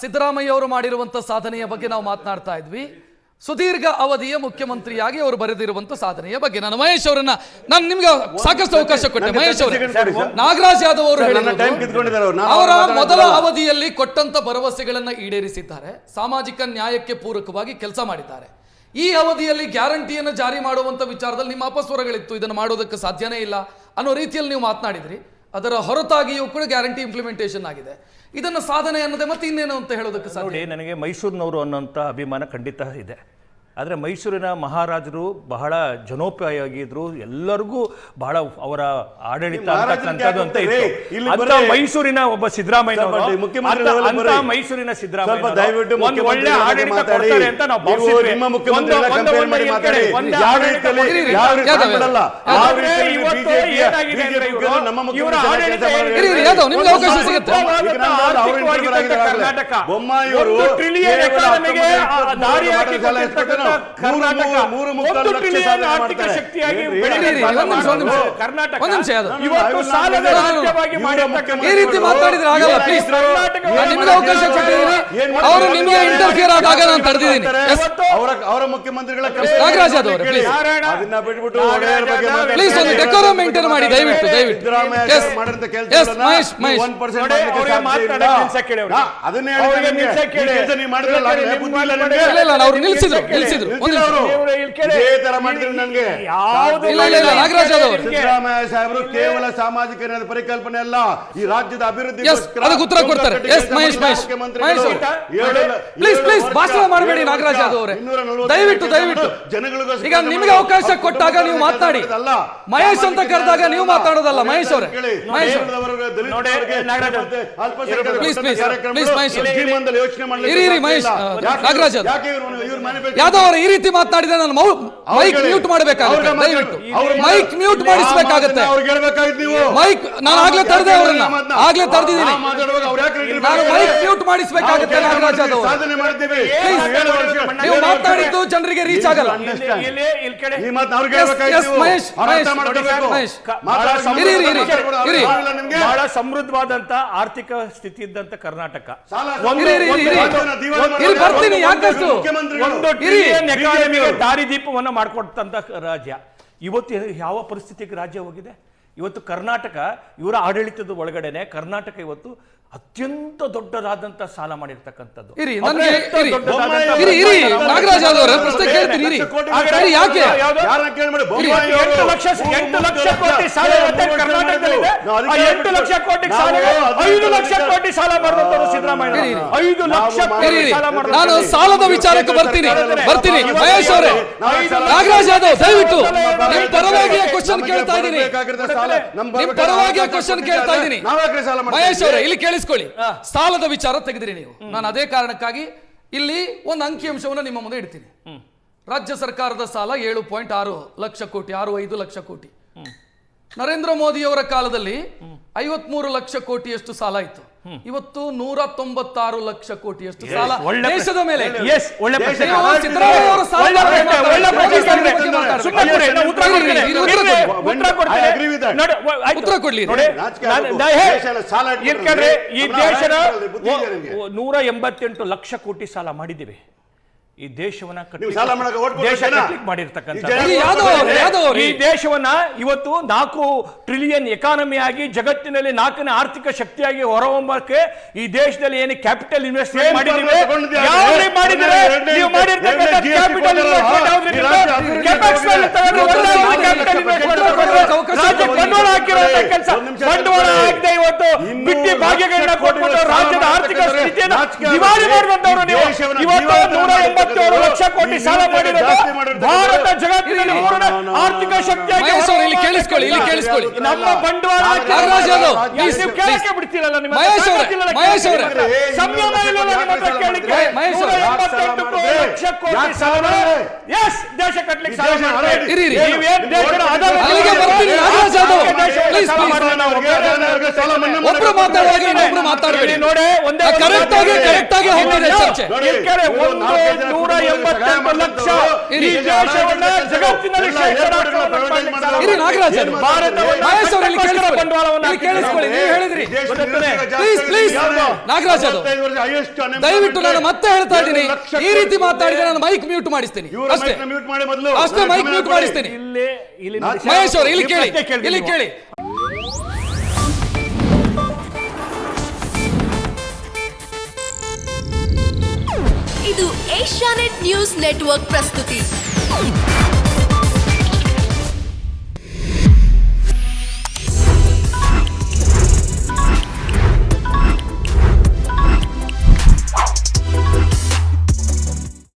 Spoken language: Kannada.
ಸಿದ್ದರಾಮಯ್ಯ ಅವರು ಮಾಡಿರುವಂಥ ಸಾಧನೆಯ ಬಗ್ಗೆ ನಾವು ಮಾತನಾಡ್ತಾ ಇದ್ವಿ. ಸುದೀರ್ಘ ಅವಧಿಯ ಮುಖ್ಯಮಂತ್ರಿಯಾಗಿ ಅವರು ಬರೆದಿರುವಂತ ಸಾಧನೆಯ ಬಗ್ಗೆ. ನಾನು ಮಹೇಶ್ ಅವರನ್ನ ನಾನು ನಿಮ್ಗೆ ಸಾಕಷ್ಟು ಅವಕಾಶ ಕೊಟ್ಟೆ. ಮಹೇಶ್ ಅವರು 30 second ಕೊಡಿ ಸರ್. ನಾಗರಾಜ್ ಯಾದವ್ ಅವರು ಅವ್ರು. ಮೊದಲ. ಅವಧಿಯಲ್ಲಿ ಕೊಟ್ಟಂತ ಭರವಸೆಗಳನ್ನ ಈಡೇರಿಸಿದ್ದಾರೆ. ಸಾಮಾಜಿಕ ನ್ಯಾಯಕ್ಕೆ ಪೂರಕವಾಗಿ ಕೆಲಸ ಮಾಡಿದ್ದಾರೆ. ಈ ಅವಧಿಯಲ್ಲಿ ಗ್ಯಾರಂಟಿಯನ್ನು ಜಾರಿ ಮಾಡುವಂತ ವಿಚಾರದಲ್ಲಿ ನಿಮ್ಮ ಅಪಸ್ವರಗಳಿತ್ತು. ಇದನ್ನು ಮಾಡೋದಕ್ಕೆ ಸಾಧ್ಯನೇ ಇಲ್ಲ ಅನ್ನೋ ರೀತಿಯಲ್ಲಿ ನೀವು ಮಾತನಾಡಿದ್ರಿ. ಅದರ ಹೊರತಾಗಿಯೂ ಕೂಡ ಗ್ಯಾರಂಟಿ ಇಂಪ್ಲಿಮೆಂಟೇಷನ್ ಆಗಿದೆ. ಇದನ್ನು ಸಾಧನೆ ಅನ್ನೋದೇ ಮತ್ತೆ ಇನ್ನೇನು ಅಂತ ಹೇಳೋದಕ್ಕೆ ಸಾಧ್ಯ ನೋಡಿ ನನಗೆ ಮೈಸೂರಿನವರು ಅನ್ನೋಂಥ ಅಭಿಮಾನ ಖಂಡಿತ ಇದೆ. ಆದರೆ ಮೈಸೂರಿನ ಮಹಾರಾಜರು ಬಹಳ ಜನೋಪಯೋಗಿದ್ರು ಎಲ್ಲರಿಗೂ ಬಹಳ ಅವರ ಆಡಳಿತ ಅಂತ ಇತ್ತು. ಮೈಸೂರಿನ ಒಬ್ಬ ಸಿದ್ದರಾಮಯ್ಯ ಮೈಸೂರಿನ ಸಿದ್ದರಾಮಯ್ಯ ಒಳ್ಳೆ ಆಡಳಿತ. ಕೊಡ್ತಾರೆ ಅಂತ ನಾವು. ಕರ್ನಾಟಕ. ಬೊಮ್ಮಾಯಿ ಅವರು ಒಂದು ಟ್ರಿಲಿಯನ್ ಎಕಾನಮಿಗೆ ದಾರಿ ಹಾಕಿ ಆರ್ಥಿಕ ಶಕ್ತಿಯಾಗಿ. ಕರ್ನಾಟಕ. ಇವತ್ತು ಸಾಲದ ರಾಜ್ಯವಾಗಿ ಈ ರೀತಿ ಮಾತಾಡಿದ್ರೆ ಆಗಲ್ಲ ಪ್ಲೀಸ್? ನಿಮ್ಗೆ ಅವಕಾಶ ಕೊಟ್ಟಿದ್ದೀನಿ ಅವರು? ನಿಮ್ಗೆ ಇಂಟರ್ಫಿಯರ್ ಆದಾಗ ನಾನು ತಡೆದಿದ್ದೀನಿ ಅವರ ಅವರ ಮುಖ್ಯಮಂತ್ರಿಗಳ ನಾಗರಾಜ್ ಯಾದವ್. ಅದನ್ನ ಬಿಟ್ಬಿಟ್ಟು. ಪ್ಲೀಸ್ ಒಂದು ಡೆಕೋರಂ ಮೇಂಟೈನ್ ಮಾಡಿ ದಯವಿಟ್ಟು ದಯವಿಟ್ಟು ಸಿದ್ದರಾಮಯ್ಯ ಎಸ್ ಸರ್ ಮಾಡಿದಂತ ಎಸ್ ಕೆಲಸಗಳನ್ನ ಮಹೇಶ್ ಮಹೇಶ್ 1% ನೋಡಿ, ಮಾಡ್ಲಿಕ್ಕೆ ಅವ್ರಿಗೆ ಸಾಧ್ಯ ಇಲ್ಲ. ಮಾತಾಡಕ್ಕೆ ನಿಲ್ಸಕ್ಕೆ ಹೇಳಿ ಅವ್ರಿಗೆ. ಅದನ್ನೇ ಹೇಳಿದೆ ಅವ್ರಿಗೆ ನಿಮ್ಗೆ. ನಿಲ್ಸಕ್ಕೆ ಈ ಹೇಳಿ. ಕೆಲಸ ನೀವು ಮಾಡಿದ್ರಲ್ಲ, ನಿಲ್ಸಕ್ಕೆ ಬುದ್ಧಿ ಇಲ್ಲ ಹೇಳಿ. ಇಲ್ಲ ಇಲ್ಲ ಅವ್ರು ನಿಲ್ಸಿದ್ರು ನಿಲ್ಸಿದ್ರು ಒಂದು ನಿಲ್ಸಿಲ್ಲ ನಿಮಿಷ. ಅವರು. ಇವ್ರು ಇಲ್ಲಿ ಕೇಳಿ. ಇದೇ ಮಾಡಿದ್ರು ನನ್ಗೆ. ಇಲ್ಲ, ಇಲ್ಲ, ಇಲ್ಲ, ನಾಗರಾಜ್ ಸಿದ್ದರಾಮಯ್ಯ ಸಾಹೇಬರು ಕೇವಲ ಸಾಮಾಜಿಕ ನ್ಯಾಯದ ಪರಿಕಲ್ಪನೆ ಅಲ್ಲ. ಈ ರಾಜ್ಯದ ಅಭಿವೃದ್ಧಿ ಉತ್ತರ ಕೊಡ್ತಾರೆ. ಪ್ಲೀಸ್ ಪ್ಲೀಸ್ ಭಾಷಣ ಮಾಡಬೇಡಿ ನಾಗರಾಜ್ ಯಾದವ್ ಅವರೇ. ದಯವಿಟ್ಟು ದಯವಿಟ್ಟು. ಈಗ ನಿಮಗೆ ಅವಕಾಶ ಕೊಟ್ಟಾಗ ನೀವು ಮಾತನಾಡಿ ಮಹೇಶ್ ಅಂತ ಕರೆದಾಗ ನೀವು ಮಾತಾಡೋದಲ್ಲ ಮಹೇಶ್ ಅವರೇ. ಮಹೇಶ್ ಪ್ಲೀಸ್ ನೋಡಿ, ಪ್ಲೀಸ್ please, ಮಹೇಶ್ ಇರಿ, ಇರಿ, ಮಹೇಶ್, ನಾಗರಾಜ್ ಯಾದವ್. ಅವರು ಈ ರೀತಿ ಮಾತನಾಡಿದ್ರೆ ನಾನು ಮೈಕ್ ಮ್ಯೂಟ್ ಮಾಡಬೇಕಾಗುತ್ತೆ. ಅವ್ರ ಮೈಕ್ ಮ್ಯೂಟ್ ಮಾಡಿಸಬೇಕಾಗುತ್ತೆ. ಮೈಕ್ ನಾನು ಆಗ್ಲೇ ತರದೆ ಅವರನ್ನ. ಆಗ್ಲೇ ತರದಿದ್ದೀನಿ. ಅವ್ರು ನಾನು ಮೈಕ್ ಮ್ಯೂಟ್ ಮಾಡಿಸಬೇಕಾಗುತ್ತೆ ನಾಗರಾಜ್ Please. ನಾವು ಮಾತಾಡಿದ್ದು ಜನರಿಗೆ ರೀಚ್ ಆಗಲ್ಲ. Understand. ಇಲ್ಲಿ ಇಲ್ಲಿ ಕಡೆ ಈ ಮಾತು ಅವ್ರಿಗೆ Yes, ಹೇಳ್ಬೇಕಾಗಿತ್ತು yes, ನೀವು. ಮಹೇಶ್, ಅವ್ರು ಇರಿ, ಅವ್ರು? ಬಹಳ ಸಮೃದ್ಧವಾದಂತ ಆರ್ಥಿಕ ಸ್ಥಿತಿ ಇದ್ದಂತ ಕರ್ನಾಟಕ. ಬರ್ತೀನಿ, ಯಾಕಷ್ಟು? ಇರಿ. ಟ್ರಿಲಿಯನ್ ಎಕಾನಮಿಗೆ ಮಾಡಿಕೊಡ್ತಂತ ದಾರಿದೀಪವನ್ನ ಮಾಡಿಕೊಟ್ಟಂತ ರಾಜ್ಯ. ಇವತ್ತು ಯಾವ ಪರಿಸ್ಥಿತಿಗೆ ರಾಜ್ಯ ಹೋಗಿದೆ ಇವತ್ತು ಕರ್ನಾಟಕ ಇವರ ಆಡಳಿತದ ಒಳಗಡೆನೆ ಕರ್ನಾಟಕ ಇವತ್ತು ಅತ್ಯಂತ ದೊಡ್ಡದಾದಂತ ಸಾಲ ಮಾಡಿರ್ತಕ್ಕಂಥದ್ದು. ಇರಿ, ನನಗೆ ಇರಿ. ದೊಡ್ಡದಾದಂತ ಇರಿ, ಇರಿ, ನಾಗರಾಜ್ ಯಾದವ್ ಪ್ರಶ್ನೆ ಕೇಳ್ತೀನಿ, ಇರಿ. ಇರಿ, ಯಾಕೆ? ಎಂಟು ಲಕ್ಷ ಎಂಟು ಲಕ್ಷ ಕೋಟಿ ಸಾಲ ಕರ್ನಾಟಕದಲ್ಲಿದೆ ಎಂಟು ಲಕ್ಷ ಕೋಟಿ ಸಾಲ ಐದು ಲಕ್ಷ ಕೋಟಿ ಸಾಲ ಮಾಡಿದವರು ಇರಿ, ಸಿದ್ದರಾಮಯ್ಯ ಐದು ಲಕ್ಷ ಕೋಟಿ. ಸಾಲ ಮಾಡಿದವರು. ನಾನು ಸಾಲದ ವಿಚಾರಕ್ಕೆ ಬರ್ತೀನಿ. ಬರ್ತೀನಿ. ಮಹೇಶ್ ಅವರೇ ನಾಗರಾಜ್ ಯಾದವ್ ದಯವಿಟ್ಟು ನಿಮ್ ಪರವಾಗಿ ಕ್ವಶನ್ ಕೇಳ್ತಾ ಇದ್ದೀನಿ. ನಿಮ್ ಪರವಾಗಿ ಕ್ವಶನ್ ಕೇಳ್ತಾ ಇದ್ದೀನಿ. ಮಹೇಶ್ ಅವರೇ ಇಲ್ಲಿ ಕೇಳಿಸ್ಕೊಳ್ಳಿ ಸಾಲದ ವಿಚಾರ ತೆಗೆದಿರಿ ನೀವು. ನಾನು ಅದೇ ಕಾರಣಕ್ಕಾಗಿ ಇಲ್ಲಿ ಒಂದು ಅಂಕಿಅಂಶವನ್ನು ನಿಮ್ಮ ಮುಂದೆ ಇಡ್ತೀನಿ. ರಾಜ್ಯ ಸರ್ಕಾರದ ಸಾಲ ಏಳು ಪಾಯಿಂಟ್ ಆರು ಲಕ್ಷ ಕೋಟಿ ಆರು ಐದು ಲಕ್ಷ ಕೋಟಿ. ನರೇಂದ್ರ ಮೋದಿಯವರ ಕಾಲದಲ್ಲಿ ಐವತ್ಮೂರು ಲಕ್ಷ ಕೋಟಿಯಷ್ಟು ಸಾಲ ಇತ್ತು. ಇವತ್ತು ನೂರ ತೊಂಬತ್ತಾರು ಲಕ್ಷ ಕೋಟಿಯಷ್ಟು ಸಾಲ ದೇಶದ ಮೇಲೆ. ಉತ್ತರ ಕೊಡ್ಲಿ. ಈ ದೇಶದ ನೂರ ಎಂಬತ್ತೆಂಟು ಲಕ್ಷ ಕೋಟಿ ಸಾಲ ಮಾಡಿದ್ದೀವಿ. ಈ ದೇಶವನ್ನ ಈ ದೇಶವನ್ನ ಇವತ್ತು ನಾಲ್ಕು ಟ್ರಿಲಿಯನ್ ಎಕಾನಮಿ ಆಗಿ ಜಗತ್ತಿನಲ್ಲಿ ನಾಲ್ಕನೇ ಆರ್ಥಿಕ ಶಕ್ತಿಯಾಗಿ ಹೊರಹೊಮ್ಮಕ್ಕೆ ಈ ದೇಶದಲ್ಲಿ ಏನು ಕ್ಯಾಪಿಟಲ್ ಇನ್ವೆಸ್ಟ್ಮೆಂಟ್ ಏನ್ ಬಿಟ್ಟಿ ಭಾಗ್ಯಗಳನ್ನ ಕೊಟ್ಬಿಟ್ಟು ರಾಜ್ಯದ ಆರ್ಥಿಕ. ಸ್ಥಿತಿಯನ್ನು ದಿವಾಳಿ ಮಾಡುವಂತವರು ನೀವು ಇವತ್ತು ನೂರ ಎಂಬತ್ತೇಳು ಲಕ್ಷ ಕೋಟಿ ಸಾಲ ಮಾಡಿರೋದು. ಭಾರತ ಜಗತ್ತಿನಲ್ಲಿ ಆರ್ಥಿಕ. ಶಕ್ತಿಯಾಗಿ ಇಲ್ಲಿ ಕೇಳಿಸ್ಕೊಳ್ಳಿ, ಇಲ್ಲಿ. ಕೇಳಿಸ್ಕೊಳ್ಳಿ. ನಮ್ಮ ಬಂಡವಾಳ ನಾಗರಾಜ್ ನೀವು ಕೇಳಕ್ಕೆ ಬಿಡ್ತಿರಲ್ಲ ನಿಮ್ಮ ಹತ್ರ? ಮಹೇಶ್ ಅವ್ರೆ, ಮಹೇಶ್ ಅವ್ರೆ. ಸಂಯಮ ಇಲ್ಲವಲ್ಲ ನಿಮ್ಮ ಹತ್ರ ಕೇಳಲಿಕ್ಕೆ? ಮಹೇಶ್ ನೂರ ಅವ್ರೆ. ಎಂಬತ್ತೆಂಟು ಲಕ್ಷ ಕೋಟಿ ಸಾಲ ದೇಶ ಸಾಲ ಇರಿ, ಇರಿ. ನೀವೇನ್ ದೇಶದ ಬರ್ತೀನಿ, ನಾಗರಾಜ್ ಒಬ್ರು ಮಾತಾಡುವಾಗ ಇನ್ನೊಬ್ರು ಮಾತಾಡಬೇಡಿ ನೋಡಿ ಒಂದೇ ಕರೆಕ್ಟ್ ಆಗಿ ಕರೆಕ್ಟ್ ಆಗಿ ಹೋಗ್ತಿದೆ ಚರ್ಚೆ ಇಲ್ಲಿ ಕೇಳಿ, ಒಂದು ನೂರ ಎಂಬತ್ತೆಂಟು ಲಕ್ಷ ಈ ದೇಶವನ್ನ ಜಗತ್ತಿನಲ್ಲಿ ನಾಗರಾಜ್ ಅದು. ದಯವಿಟ್ಟು ನಾನು ಮತ್ತೆ ಹೇಳ್ತಾ ಇದ್ದೀನಿ. ಈ ರೀತಿ ಮಾತಾಡಿದ್ರೆ ನಾನು ಮೈಕ್ ಮ್ಯೂಟ್ ಮಾಡಿಸ್ತೀನಿ. ಅಷ್ಟೇ. ಮ್ಯೂಟ್ ಮಾಡಿ ಮೊದಲು. ಅಷ್ಟೇ ಮೈಕ್ ಮ್ಯೂಟ್ ಮಾಡಿಸ್ತೀನಿ. ಇಲ್ಲಿ ಇಲ್ಲಿ ನಾನ್- ಮಹೇಶ್ ಅವರು ಇಲ್ಲಿ ಕೇಳಿ. ಇಲ್ಲಿ ಕೇಳಿ. ಇದು ಏಷ್ಯಾನೆಟ್ ನ್ಯೂಸ್ ನೆಟ್ವರ್ಕ್ ಪ್ರಸ್ತುತಿ.